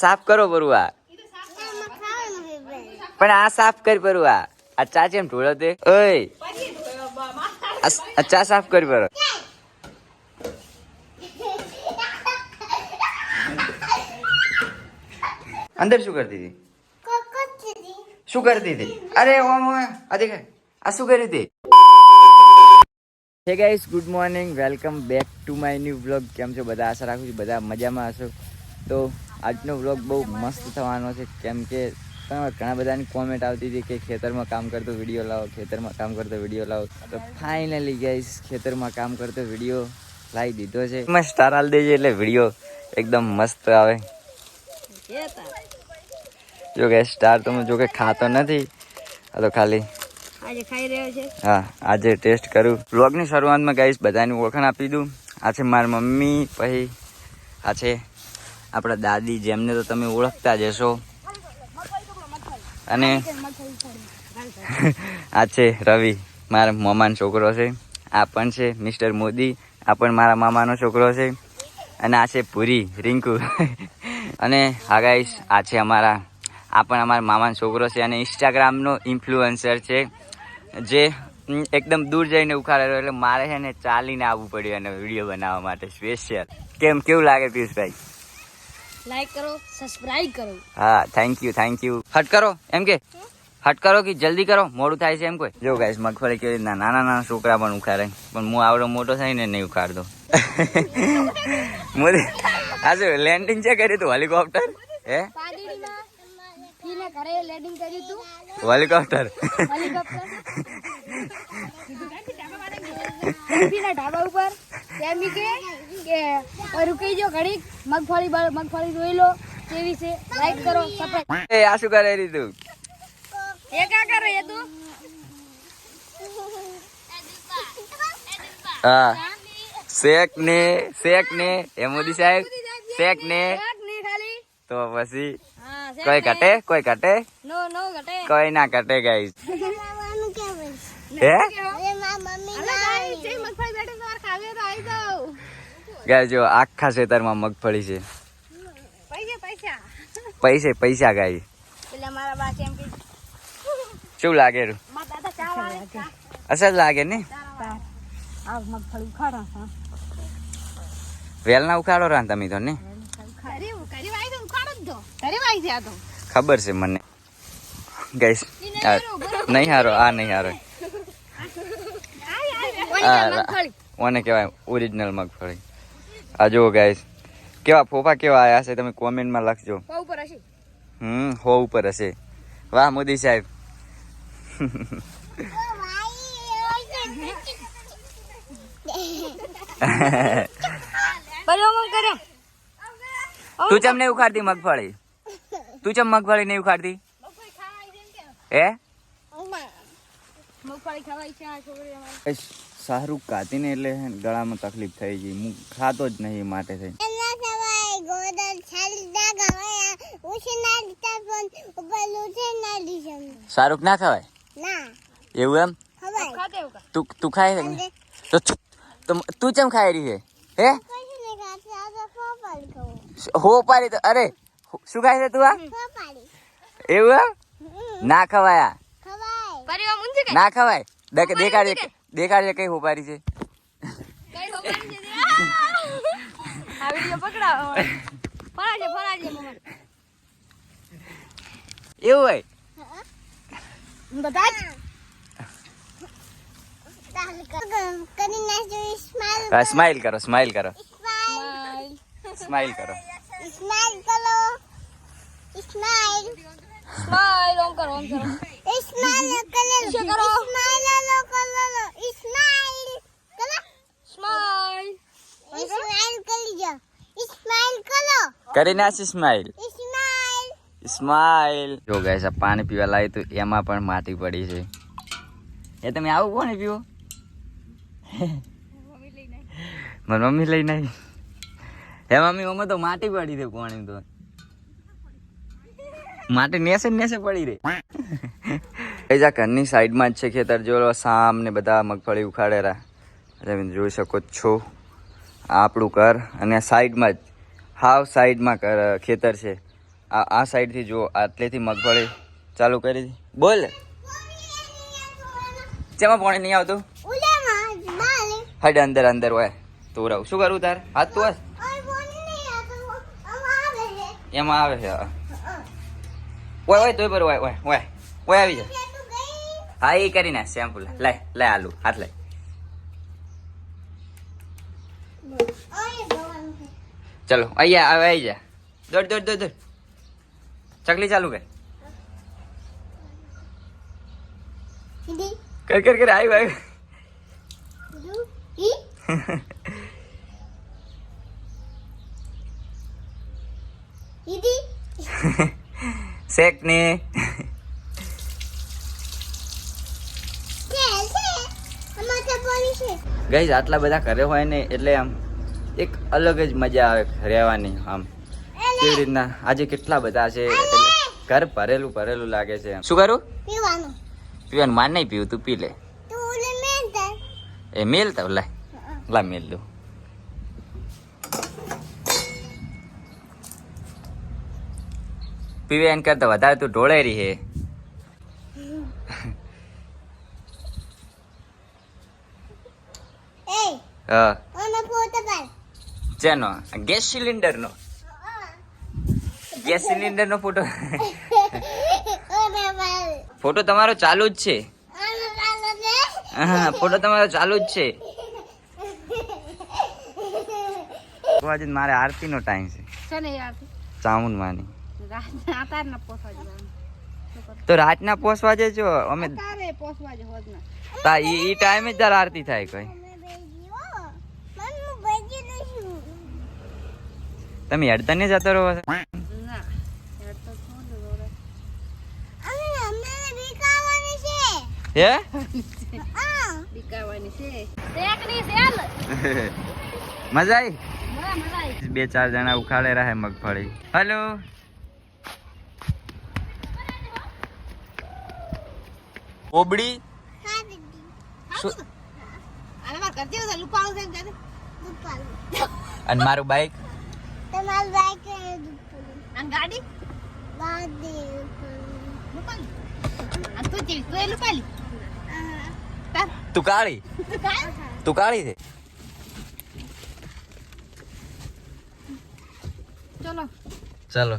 સાફ કરો બરુઆ. પણ આ સાફ કરી બરુઆ. આ ચા ચેમ ઢોળો તે? ઓય. આ ચા સાફ કરી બરો. અંદર શું કરતી હતી? શું કરતી હતી? અરે ઓમ, આ દેખ આ શું કરી હતી? Hey guys good morning welcome back to my new blog કેમ છો? બધા આશા રાખું છું બધા મજામાં હશો. તો આજનો વ્લોગ બહુ મસ્ત થવાનો છે. કેમ કે ઘણા બધાની કોમેન્ટ આવતી હતી કે ખેતરમાં કામ કરતો વીડિયો લાવો ખેતરમાં કામ કરતો વીડિયો લાવો. તો ફાઇનલી ગાઈસ ખેતરમાં કામ કરતો વીડિયો લાવી દીધો છે. એમાં સ્ટાર આલ દેજે એટલે વીડિયો એકદમ મસ્ત આવે. જો કે સ્ટાર તો જો કે ખાતો નથી. આ તો ખાલી આજે ખાઈ રહ્યો છે. હા આજે ટેસ્ટ કરું. વ્લોગની શરૂઆતમાં ગઈશ બધાની ઓળખાણ આપી દઉં. આ છે મારી મમ્મી પછી આ છે આપણા દાદી જેમને તો તમે ઓળખતા જ હશો. અને આ છે રવિ, મારા મામાનો છોકરો છે. આ પણ છે મિસ્ટર મોદી, આ પણ મારા મામાનો છોકરો છે. અને આ છે પૂરી, રિંકુ. અને હા ગાઈશ આ છે અમારા, આ પણ અમારા મામાનો છોકરો છે અને ઇન્સ્ટાગ્રામનો ઇન્ફ્લુઅન્સર છે. જે એકદમ દૂર જઈને ઉખાડેલો એટલે મારે છે ને ચાલીને આવવું પડ્યું અને વીડિયો બનાવવા માટે સ્પેશિયલ કેમ, કેવું લાગે પિયુષભાઈ? લાઈક કરો સબસ્ક્રાઇબ કરો. હા થેન્ક યુ થેન્ક યુ હટ કરો એમ કે? હટ કરો કે જલ્દી કરો? મોડું થાય છે એમ કોઈ? જો ગાઈસ મગફળી કેવી રીતના નાના નાના છોકરા પણ ઉખાડે. પણ હું આવડો મોટો થઈને નહીં ઉખાડતો મોદી આ શું લેન્ડિંગ છે કર્યું તું હેલિકોપ્ટર હે? હેલિકોપ્ટર હેલિકોપ્ટર ઢાબા ઉપર. કે રૂકી જો ઘડીક મગફળી મગફળી જોઈ લો કેવી છે? લાઈક કરો સબસ્ક્રાઇબ એ આ શું કરે રીતું એ કા કરે એ તું? હા. શેક ને શેક ને એ મોદી સાહેબ શેક ને. તો પછી કોઈ ઘટે કોઈ. ઘટે? કોઈ ઘટે? નો નો ઘટે. કોઈ ના તો ગાઈસ હે ગાય જો આખા ખેતરમાં મગફળી છે. પૈસે પૈસા. ગાય. શું લાગે અસર લાગે ને? વેલના ઉખાડો રા તમે તો ને? ખબર છે મને. ગઈશ નહીં હારો આ નહીં હારો મગફળી. કહેવાય ઓરિજિનલ મગફળી. આ જુઓ ગાઈસ કેવા ફોફા કેવા આવ્યા છે તમે કોમેન્ટમાં લખજો. ઉપર હશે. હમ હો ઉપર હશે. વાહ મોદી સાહેબ. તું ચમ નહીં ઉખાડતી મગફળી? તું ચમ મગફળી નહીં ઉખાડતી? હે? મગફળી ખવાય છે આ છોકરી અમારી. શાહરૂખ કાતીને એટલે હે ગળામાં તકલીફ થઈ ગઈ. હું ખાતો જ નહીં માટે થઈ શાહરુખ ના ખવાય? એવું એમ? તું તું ખાય છે? તો તું- તો ચમ ખાઈ રહી છે? હે? હો પાડી તો અરે શું ખાય છે તું આ? એવું એમ? ના ખવાય આ પરિવાર મુંજી કે ના ખવાય. દેખ દેખાડજે દેખાડજે કઈ હોપારી છે. કઈ હોપારી છે? આ! વિડિયો પકડાવો. ફરાજે ફરાજે મમ્મી એવું હોય? બધા સ્માઈલ કરો સ્માઈલ કરો. સ્માઈલ કરો. સ્માઈલ સ્માઈલ કરો સ્માઈલ ઓમ કરો ઓમ કરો. સ્માઈલ કરી નાખી સ્માઈલ સ્માઈલ જો ગાઈસ આ પાણી પીવા લાવી તો એમાં પણ માટી પડી છે. એ તમે આવું કોને પીવો? મારી મમ્મી લઈને આવી હે મમ્મી અમે તો માટી પડી છે પાણી તો. માટી નેસે નેસે પડી રહી. એ આ ઘરની સાઈડમાં જ છે ખેતર. જો સામને બધા મગફળી ઉખાડેલા. તમે જોઈ શકો છો. આ આપણું ઘર અને સાઈડમાં જ. હાવ સાઈડમાં કર ખેતર છે. આ આ સાઈડથી જો આટલેથી મગફળી ચાલુ કરી બોલ. ચેમાં પાણી નહીં આવતું? હડ અંદર અંદર હોય. તું રહું. શું કરું તાર? હાથ તું એમાં આવે છે. ઓય ઓય, તોય પર ઓય ઓય ઓય ઓય, આવી જા. હા એ કરી ના શેમ્પુ લે. લે લે આલુ હાથ લે ચલો અહીંયા આવે આવી જા. દોડ દોડ દોડ દોડ. ચકલી ચાલુ કર. કર કર કર આવ્યું આવ્યું શેક ને ગઈ આટલા બધા ઘરે હોય ને એટલે આમ એક અલગ જ મજા આવે રહેવાની આમ. કેવી રીતના? આજે કેટલા બધા છે? ઘર ભરેલું ભરેલું લાગે છે શું કરું પીવાનું. પીવાનું? માન નહીં પીવું તું પી લે. એ મેલ તો લે. લા મેલ દઉં. પીવે એન કરતા વધારે તું ઢોળે રહી હે. ચેનો ગેસ સિલિન્ડર નો ગેસ સિલિન્ડર નો ફોટો ફોટો તમારો ચાલુ જ છે. હા ફોટો તમારો ચાલુ જ છે. તો આજે મારે આરતી નો ટાઈમ છે ચામુન માની. ના પોસવા તો રાતના પોસવા જજો. અમે તારે પોસવા જ હોત ના તા ઈ ઈ ટાઈમે જ તાર આરતી થાય કોઈ. તમે હેડતા નહીં જતો રહો? હે? મજા આવી બે ચાર જણા ઉખાડે રહે મગફળી. હલો. ઓબડી. અને મારું બાઈક તમારું બાઈક અને ગાડી? ગાડી લુપાલી? આ તું ચીવી તું એ લુપાલી? તું કાળી? તું કાળી છે? ચલો. ચાલો.